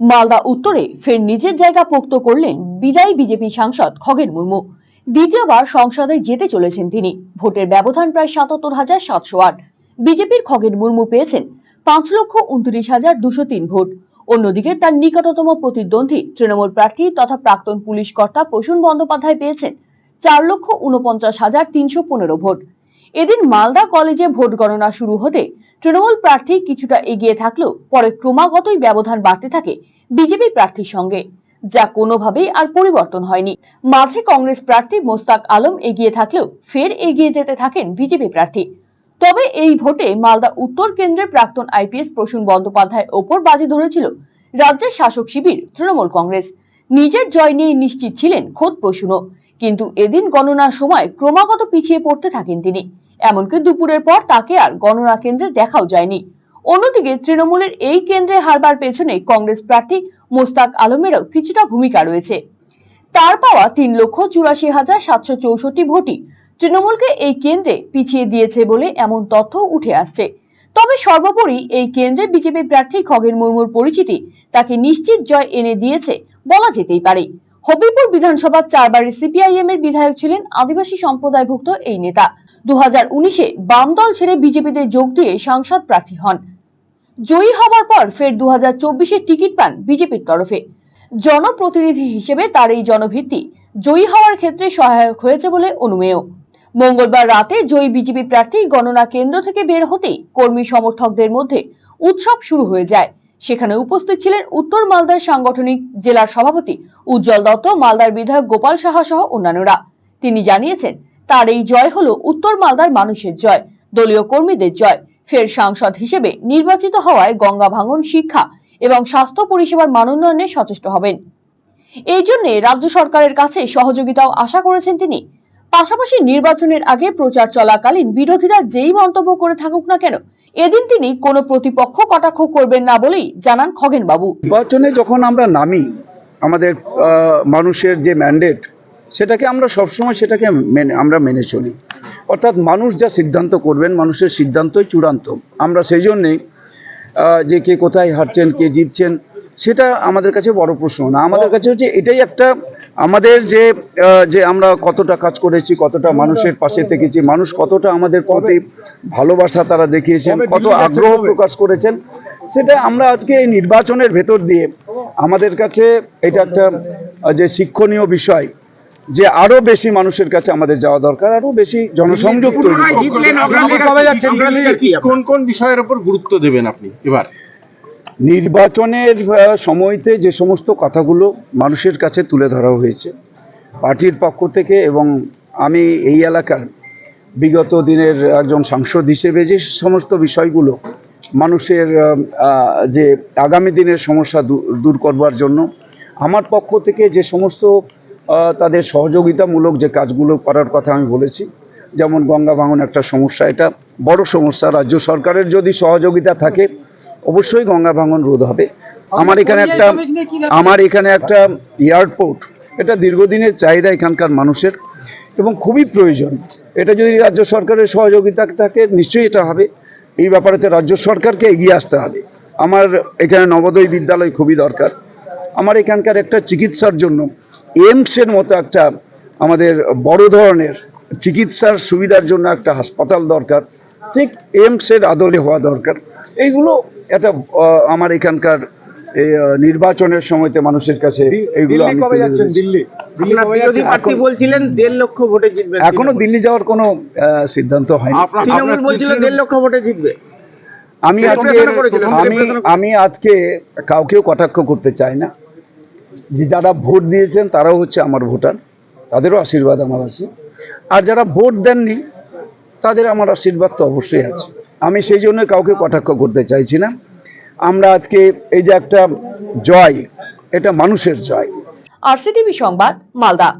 মালদা উত্তরে ফের নিজের জায়গা পোক্ত করলেন বিদায়ী বিজেপি সাংসদ খগেন মুর্মু। দ্বিতীয়বার সংসদে যেতে চলেছেন তিনি। ভোটের ব্যবধান প্রায় সাতাত্তর হাজার সাতশো আট। বিজেপির খগেন মুর্মু পেয়েছেন পাঁচ লক্ষ উনত্রিশ হাজার দুশো তিন ভোট। অন্যদিকে তার নিকটতম প্রতিদ্বন্দ্বী তৃণমূল প্রার্থী তথা প্রাক্তন পুলিশ কর্তা প্রসূন বন্দ্যোপাধ্যায় পেয়েছেন চার লক্ষ উনপঞ্চাশ হাজার তিনশো পনেরো ভোট। এদিন মালদা কলেজে ভোট গণনা শুরু হতে তৃণমূল প্রার্থী কিছুটা এগিয়ে থাকলেও পরে ক্রমাগতই ব্যবধান বাড়তে থাকে বিজেপি প্রার্থীর সঙ্গে। যা কোনোভাবেই আর পরিবর্তন হয়নি। মাঝে কংগ্রেস প্রার্থী মোস্তাক আলম এগিয়ে থাকলেও ফের এগিয়ে যেতে থাকেন বিজেপি প্রার্থী। তবে এই ভোটে মালদা উত্তর কেন্দ্রের প্রাক্তন আইপিএস প্রসূন বন্দ্যোপাধ্যায়ের ওপর বাজি ধরেছিল রাজ্যের শাসক শিবির তৃণমূল কংগ্রেস। নিজের জয় নিয়ে নিশ্চিত ছিলেন খোদ প্রসূনও। কিন্তু এদিন গণনার সময় ক্রমাগত পিছিয়ে পড়তে থাকেন তিনি। এমনকি দুপুরের পর তাকে আর গণনা কেন্দ্রে দেখাও যায়নি। অন্যদিকে তৃণমূলের এই কেন্দ্রে হারবার পেছনে কংগ্রেস প্রার্থী মোস্তাক আলমেরও কিছুটা ভূমিকা রয়েছে। তার পাওয়া তিন লক্ষ চুরাশি হাজার সাতশো চৌষট্টি ভোটই তৃণমূলকে এই কেন্দ্রে পিছিয়ে দিয়েছে বলে এমন তথ্য উঠে আসছে। তবে সর্বোপরি এই কেন্দ্রে বিজেপি প্রার্থী খগেন মুর্মুর পরিচিতি তাকে নিশ্চিত জয় এনে দিয়েছে বলা যেতেই পারে। হবিপুর বিধানসভার চারবারের সিপিআইএম এর বিধায়ক ছিলেন আদিবাসী সম্প্রদায়ভুক্ত এই নেতা। দু উনিশে বাম দল ছেড়ে বিজেপিতে যোগ দিয়ে সাংসদ প্রার্থী হন। জয়ী হবার পর ফের দু হাজার টিকিট পান বিজেপির তরফে। জনপ্রতিনিধি হিসেবে তার এই জনভিত্তি জয়ী হওয়ার ক্ষেত্রে সহায়ক হয়েছে বলে অনুমেয়। মঙ্গলবার রাতে জয়ী বিজেপি প্রার্থী গণনা কেন্দ্র থেকে বের হতেই কর্মী সমর্থকদের মধ্যে উৎসব শুরু হয়ে যায়। সেখানে উপস্থিত ছিলেন উত্তর মালদার সাংগঠনিক জেলার সভাপতি উজ্জ্বল দত্ত, মালদার বিধায়ক গোপাল সাহা সহ অন্যান্যরা। তিনি জানিয়েছেন তার এই জয় হলো উত্তর মালদার মানুষের জয়, দলীয় কর্মীদের জয়। ফের সাংসদ হিসেবে নির্বাচিত হওয়ায় গঙ্গা ভাঙন শিক্ষা এবং স্বাস্থ্য পরিষেবার মানোন্নয়নে সচেষ্ট হবেন। এই জন্য রাজ্য সরকারের কাছে সহযোগিতাও আশা করেছেন তিনি। পাশাপাশি নির্বাচনের আগে প্রচার চলাকালীন বিরোধীরা যেই মন্তব্য করে থাকুক না কেন, এদিন তিনি কোনো প্রতিপক্ষ কটাক্ষ করবেন না বলেই জানান খগেন বাবু নির্বাচনে যখন আমরা নামি, আমাদের মানুষের যে ম্যান্ডেট সেটাকে আমরা সবসময় সেটাকে মেনে আমরা মেনে চলি। অর্থাৎ মানুষ যা সিদ্ধান্ত করবেন মানুষের সিদ্ধান্তই চূড়ান্ত। আমরা সেই জন্যেই যে কে কোথায় হারছেন কে জিতছেন সেটা আমাদের কাছে বড় প্রশ্ন না। আমাদের কাছে হচ্ছে এটাই একটা আমাদের যে যে আমরা কতটা কাজ করেছি কতটা মানুষের পাশে থেকেছি মানুষ কতটা আমাদের প্রতি ভালোবাসা তারা দেখিয়েছেন কত আগ্রহ প্রকাশ করেছেন সেটা আমরা আজকে এই নির্বাচনের ভেতর দিয়ে আমাদের কাছে এটা একটা যে শিক্ষণীয় বিষয় যে আরও বেশি মানুষের কাছে আমাদের যাওয়া দরকার আরও বেশি জনসংযোগ তৈরি কোন কোন বিষয়ের উপর গুরুত্ব দেবেন আপনি? এবার। নির্বাচনের সময়তে যে সমস্ত কথাগুলো মানুষের কাছে তুলে ধরা হয়েছে পার্টির পক্ষ থেকে এবং আমি এই এলাকার বিগত দিনের একজন সাংসদ হিসেবে যে সমস্ত বিষয়গুলো মানুষের যে আগামী দিনের সমস্যা দূর করবার জন্য আমার পক্ষ থেকে যে সমস্ত তাদের সহযোগিতামূলক যে কাজগুলো করার কথা আমি বলেছি যেমন গঙ্গা ভাঙন একটা সমস্যা এটা বড় সমস্যা। রাজ্য সরকারের যদি সহযোগিতা থাকে অবশ্যই গঙ্গা ভাঙন রোধ হবে। আমার এখানে একটা আমার এখানে একটা এয়ারপোর্ট এটা দীর্ঘদিনের চাহিদা এখানকার মানুষের এবং খুবই প্রয়োজন। এটা যদি রাজ্য সরকারের সহযোগিতা থাকে নিশ্চয়ই এটা হবে। এই ব্যাপারেতে রাজ্য সরকারকে এগিয়ে আসতে হবে। আমার এখানে নবোদয় বিদ্যালয় খুবই দরকার। আমার এখানকার একটা চিকিৎসার জন্য এইমসের মতো একটা আমাদের বড় ধরনের চিকিৎসার সুবিধার জন্য একটা হাসপাতাল দরকার। ঠিক এইমসের আদলে হওয়া দরকার। এইগুলো একটা আমার এখানকার নির্বাচনের সময়তে মানুষের কাছে এইগুলো বলছিলেন দেড় লক্ষ ভোটে জিতবে এখনও দিল্লি যাওয়ার কোনো আহ, সিদ্ধান্ত হয়নি। বলছিল দেড় লক্ষ ভোটে জিতবে। আমি আজকে আমি আমি আজকে কাউকেও কটাক্ষ করতে চাই না। যে যারা ভোট দিয়েছেন তারাও হচ্ছে আমার ভোটার, তাদেরও আশীর্বাদ আমার আছে। আর যারা ভোট দেননি, তাদের আমার আশীর্বাদ তো অবশ্যই আছে। আমি সেই জন্য কাউকে কটাক্ষ করতে চাইছি না। আমরা আজকে এই যে একটা জয়, এটা মানুষের জয়। আরসিটিভি সংবাদ, মালদা।